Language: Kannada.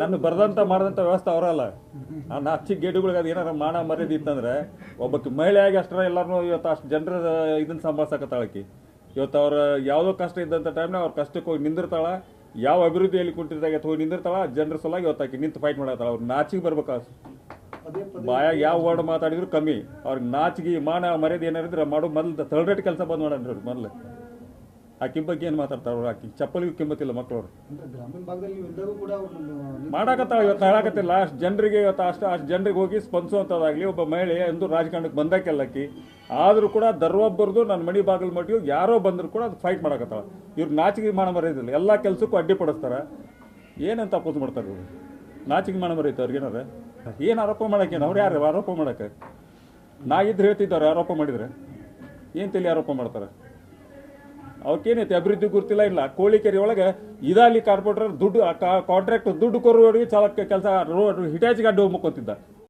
ನನ್ನ ಬರ್ದಂತ ಮಾಡಿದಂಥ ವ್ಯವಸ್ಥೆ ಅವರಲ್ಲ. ನಾನು ನಾಚಿ ಗೇಡುಗಳಿಗೆ ಅದು ಏನಾರ ಮಾನ ಮರ್ಯಾದೆ ಇತ್ತಂದ್ರೆ ಒಬ್ಬಕ್ಕೆ ಮಹಿಳೆಯಾಗಿ ಅಷ್ಟರ ಎಲ್ಲರೂ ಇವತ್ತು ಅಷ್ಟು ಜನರ ಇದನ್ನ ಸಂಭಾಳ್ಸಕತ್ತಾಳಕಿ ಇವತ್ತು ಅವ್ರ ಯಾವುದೋ ಕಷ್ಟ ಇದ್ದಂಥ ಟೈಮ್ನ ಅವ್ರ ಕಷ್ಟಕ್ಕೆ ಹೋಗಿ ನಿಂದಿರ್ತಾಳ, ಯಾವ ಅಭಿವೃದ್ಧಿಯಲ್ಲಿ ಕುಂಟಿದಾಗ ಹೋಗಿ ನಿಂದಿರ್ತಾಳ, ಜನರ ಸಲುವಾಗಿ ಇವತ್ತು ಆಕಿ ನಿಂತು ಫೈಟ್ ಮಾಡತ್ತಾಳ ಅವ್ರು ನಾಚಿಗೆ ಬರ್ಬೇಕು. ಬಾಯಾಗ ಯಾವ ವರ್ಡ್ ಮಾತಾಡಿದ್ರು ಕಮ್ಮಿ. ಅವ್ರಿಗೆ ನಾಚಿಗೆ ಮಾನ ಮರ್ಯಾದೆ ಏನಾರಿದ್ರೆ ಮಾಡೋ, ಮೊದಲು ತರ್ಡ್ ರೇಟ್ ಕೆಲಸ ಬಂದ್ ಮಾಡ್ರಿ ಮೊದಲು. ಆಕಿ ಬಗ್ಗೆ ಏನು ಮಾತಾಡ್ತಾರ ಅವ್ರು? ಆಕಿ ಚಪ್ಪಲಿಗೂ ಕಿಮ್ಮತ್ತಿಲ್ಲ ಮಕ್ಕಳು ಅಂದ್ರೆ ಗ್ರಾಮೀಣ ಭಾಗದಲ್ಲಿ ಕೂಡ ಮಾಡಾಕತ್ತಾಳ ಇವತ್ತು ಹೇಳಕತ್ತಿಲ್ಲ. ಅಷ್ಟು ಜನರಿಗೆ ಇವತ್ತು ಅಷ್ಟು ಅಷ್ಟು ಜನರಿಗೆ ಹೋಗಿ ಸ್ಪಂದಿಸುವಂಥದ್ದಾಗಲಿ ಒಬ್ಬ ಮಹಿಳೆ ಎಂದು ರಾಜಕಾರಣಕ್ಕೆ ಬಂದಾಕೆಲ್ಲಕ್ಕಿ ಆದರೂ ಕೂಡ ದರ್ವೊಬ್ಬರದು ನನ್ನ ಮಣಿ ಬಾಗಿಲು ಮಟ್ಟಿಗೆ ಯಾರೋ ಬಂದರೂ ಕೂಡ ಅದು ಫೈಟ್ ಮಾಡಾಕತ್ತಾಳ. ಇವ್ರು ನಾಚಿಗೆ ಮಾನ ಮರೆಯೋದಿಲ್ಲ. ಎಲ್ಲ ಕೆಲಸಕ್ಕೂ ಅಡ್ಡಿಪಡಿಸ್ತಾರೆ ಏನಂತ ಅಪೋಸ್ ಮಾಡ್ತಾರೆ ಇವರು? ನಾಚಿಗೆ ಮಾಡೋ ಮರ್ಯಾದೆ ಅವ್ರಿಗೆ ಏನಾರ? ಏನು ಆರೋಪ ಮಾಡಕ್ಕೆ? ಅವ್ರು ಯಾರು ಆರೋಪ ಮಾಡಕ್ಕೆ? ನಾ ಇದ್ರೆ ಹೇಳ್ತಿದ್ದಾರೆ ಆರೋಪ ಮಾಡಿದ್ರೆ. ಏನು ತಲೆ ಆರೋಪ ಮಾಡ್ತಾರೆ? ಅವಕ್ಕೇನೈತೆ? ಅಭಿವೃದ್ಧಿ ಗುರುತಿಲ್ಲ, ಇಲ್ಲ. ಕೋಳಿಕೆರೆ ಒಳಗೆ ಇದಾಲಿ ಕಾರ್ಪೊರೇಟರ್ ದುಡ್ಡು ಕಾಂಟ್ರಾಕ್ಟ್ ದುಡ್ಡು ಕೊರೋರಿಗೆ ಚಾಲಕ ಕೆಲಸ ರೋಡ್ ಹಿಟಾಚಿಗೆ ಗಡ್ಡು ಮುಕ್ಕೋತಿದ್ದ